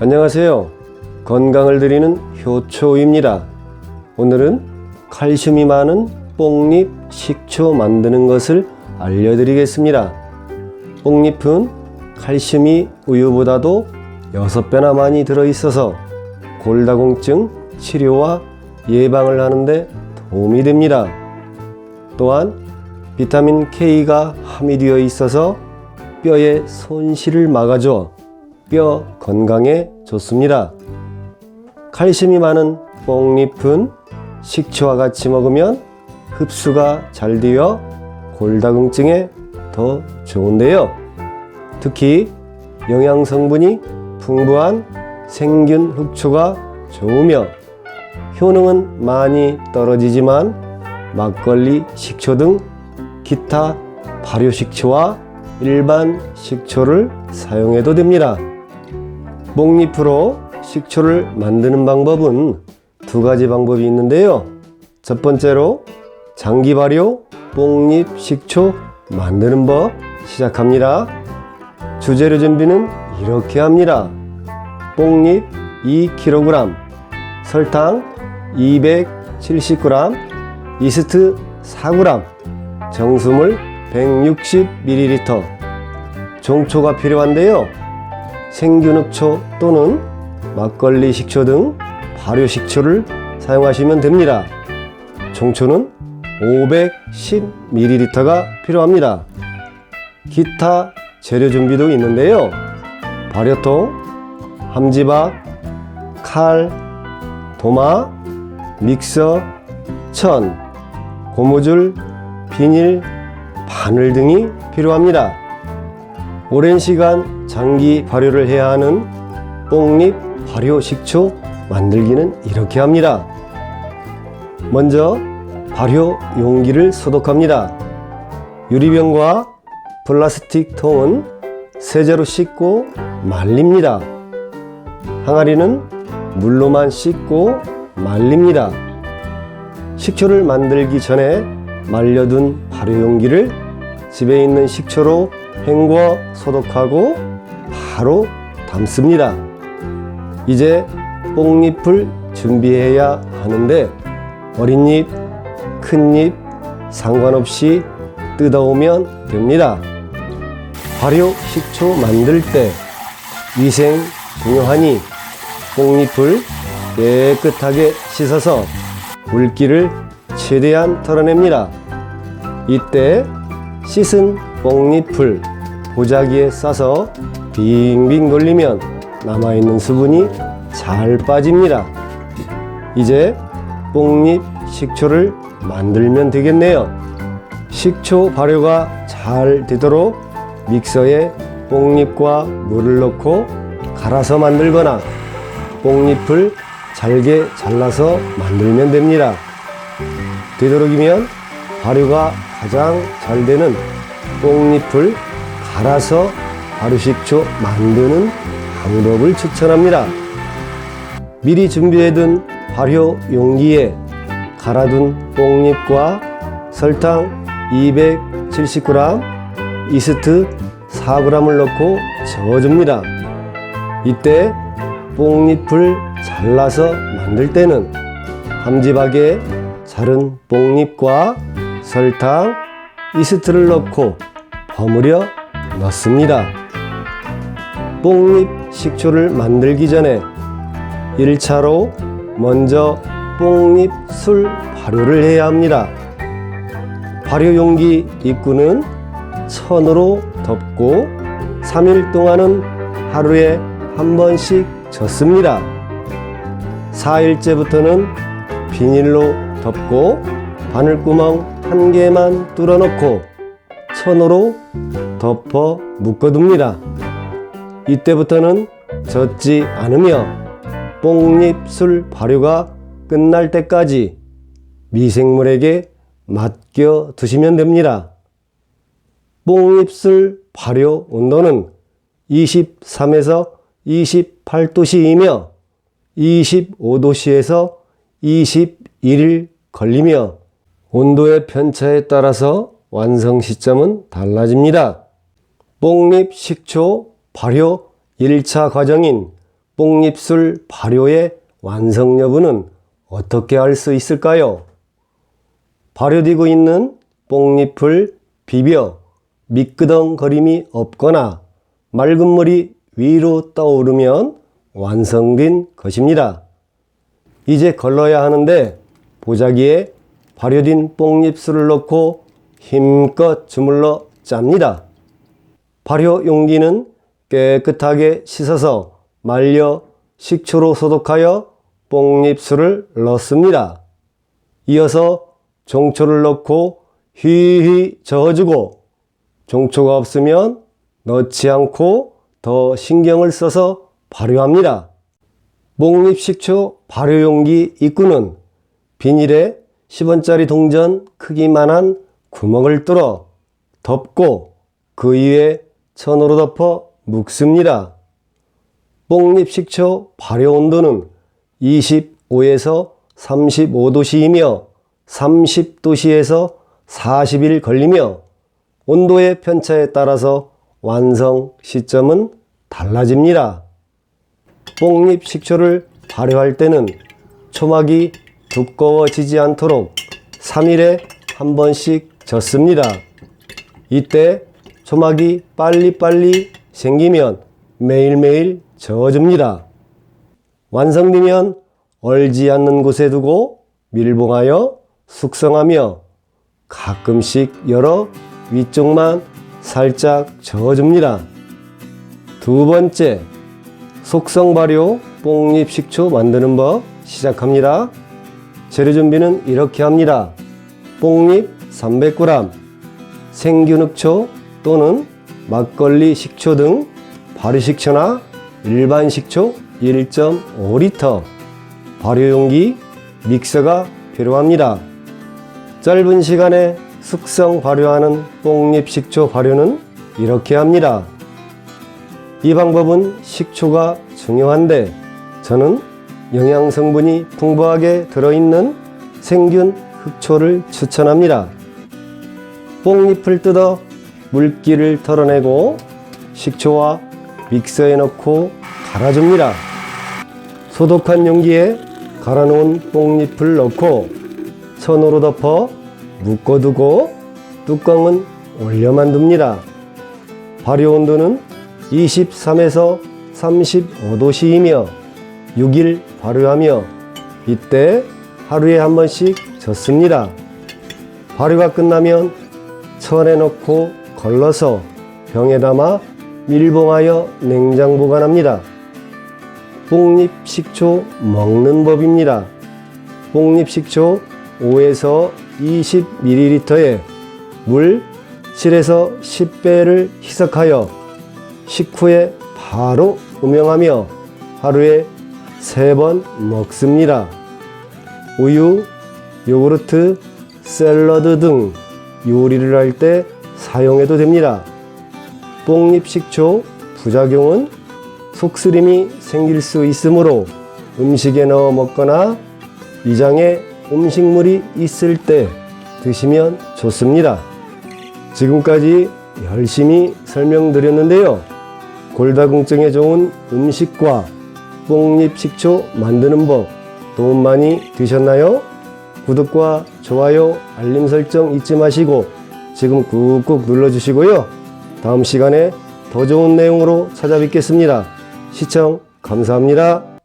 안녕하세요. 건강을 드리는 효초입니다. 오늘은 칼슘이 많은 뽕잎 식초 만드는 것을 알려드리겠습니다. 뽕잎은 칼슘이 우유보다도 6배나 많이 들어있어서 골다공증 치료와 예방을 하는데 도움이 됩니다. 또한 비타민 K가 함유되어 있어서 뼈의 손실을 막아줘 뼈 건강에 좋습니다. 칼슘이 많은 뽕잎은 식초와 같이 먹으면 흡수가 잘 되어 골다공증에 더 좋은데요. 특히 영양 성분이 풍부한 생균 흡초가 좋으며 효능은 많이 떨어지지만 막걸리 식초 등 기타 발효 식초와 일반 식초를 사용해도 됩니다. 목잎으로 식초를 만드는 방법은 두 가지 방법이 있는데요. 첫 번째로 장기 발효 뽕잎 식초 만드는 법 시작합니다. 주재료 준비는 이렇게 합니다. 뽕잎 2kg, 설탕 270g, 이스트 4g, 정수물 160ml, 종초가 필요한데요. 생균흑초 또는 막걸리 식초 등 발효 식초를 사용하시면 됩니다. 종초는 510ml가 필요합니다. 기타 재료 준비도 있는데요. 발효통, 함지박, 칼, 도마, 믹서, 천, 고무줄, 비닐, 바늘 등이 필요합니다. 오랜 시간 장기 발효를 해야 하는 뽕잎 발효 식초 만들기는 이렇게 합니다. 먼저 발효 용기를 소독합니다. 유리병과 플라스틱 통은 세제로 씻고 말립니다. 항아리는 물로만 씻고 말립니다. 식초를 만들기 전에 말려둔 발효 용기를 집에 있는 식초로 헹궈 소독하고 바로 담습니다. 이제 뽕잎을 준비해야 하는데 어린 잎, 큰 잎 상관없이 뜯어오면 됩니다. 발효 식초 만들 때 위생 중요하니 뽕잎을 깨끗하게 씻어서 물기를 최대한 털어냅니다. 이때 씻은 뽕잎을 보자기에 싸서 빙빙 돌리면 남아있는 수분이 잘 빠집니다. 이제 뽕잎 식초를 만들면 되겠네요. 식초 발효가 잘 되도록 믹서에 뽕잎과 물을 넣고 갈아서 만들거나 뽕잎을 잘게 잘라서 만들면 됩니다. 되도록이면 발효가 가장 잘 되는 뽕잎을 갈아서 발효식초 만드는 방법을 추천합니다. 미리 준비해둔 발효 용기에 갈아둔 뽕잎과 설탕 270g, 이스트 4g을 넣고 저어줍니다. 이때 뽕잎을 잘라서 만들 때는 함지박에 자른 뽕잎과 설탕, 이스트를 넣고 버무려 넣습니다. 뽕잎 식초를 만들기 전에 1차로 먼저 뽕잎 술 발효를 해야 합니다. 발효 용기 입구는 천으로 덮고 3일 동안은 하루에 한 번씩 젓습니다. 4일째부터는 비닐로 덮고 바늘구멍 한 개만 뚫어놓고 천으로 덮어 묶어둡니다. 이때부터는 젖지 않으며 뽕잎술 발효가 끝날 때까지 미생물에게 맡겨 두시면 됩니다. 뽕잎술 발효 온도는 23에서 28도씨이며 25도씨에서 21일 걸리며 온도의 편차에 따라서 완성 시점은 달라집니다. 뽕잎 식초 발효 1차 과정인 뽕잎술 발효의 완성 여부는 어떻게 알 수 있을까요? 발효되고 있는 뽕잎을 비벼 미끄덩거림이 없거나 맑은 물이 위로 떠오르면 완성된 것입니다. 이제 걸러야 하는데 보자기에 발효된 뽕잎술을 넣고 힘껏 주물러 짭니다. 발효 용기는 깨끗하게 씻어서 말려 식초로 소독하여 뽕잎술을 넣습니다. 이어서 종초를 넣고 휘휘 저어주고 종초가 없으면 넣지 않고 더 신경을 써서 발효합니다. 목립 식초 발효용기 입구는 비닐에 10원짜리 동전 크기만한 구멍을 뚫어 덮고 그 위에 천으로 덮어 묵습니다. 뽕잎 식초 발효 온도는 25에서 35도씨이며 30도씨에서 40일 걸리며 온도의 편차에 따라서 완성 시점은 달라집니다. 뽕잎 식초를 발효할 때는 초막이 두꺼워지지 않도록 3일에 한 번씩 젓습니다. 이때 초막이 빨리빨리 생기면 매일매일 저어줍니다. 완성되면 얼지 않는 곳에 두고 밀봉하여 숙성하며 가끔씩 열어 위쪽만 살짝 저어줍니다. 두 번째, 속성 발효 뽕잎 식초 만드는 법 시작합니다. 재료 준비는 이렇게 합니다. 뽕잎 300g, 생균 흑초 또는 막걸리 식초 등 발효식초나 일반 식초 1.5리터, 발효용기, 믹서가 필요합니다. 짧은 시간에 숙성 발효하는 뽕잎 식초 발효는 이렇게 합니다. 이 방법은 식초가 중요한데 저는 영양 성분이 풍부하게 들어있는 생균 흑초를 추천합니다. 뽕잎을 뜯어 물기를 털어내고 식초와 믹서에 넣고 갈아줍니다. 소독한 용기에 갈아놓은 뽕잎을 넣고 천으로 덮어 묶어두고 뚜껑은 올려만 둡니다. 발효 온도는 23에서 35도씨이며 6일 발효하며 이때 하루에 한 번씩 젓습니다. 발효가 끝나면 천에 넣고 걸러서 병에 담아 밀봉하여 냉장 보관합니다. 뽕잎 식초 먹는 법입니다. 뽕잎 식초 5에서 20ml에 물 7에서 10배를 희석하여 식후에 바로 음용하며 하루에 3번 먹습니다. 우유, 요구르트, 샐러드 등 요리를 할때 사용해도 됩니다. 뽕잎 식초 부작용은 속쓰림이 생길 수 있으므로 음식에 넣어 먹거나 위장에 음식물이 있을 때 드시면 좋습니다. 지금까지 열심히 설명드렸는데요. 골다공증에 좋은 음식과 뽕잎 식초 만드는 법 도움 많이 되셨나요? 구독과 좋아요, 알림 설정 잊지 마시고 지금 꾹꾹 눌러주시고요. 다음 시간에 더 좋은 내용으로 찾아뵙겠습니다. 시청 감사합니다.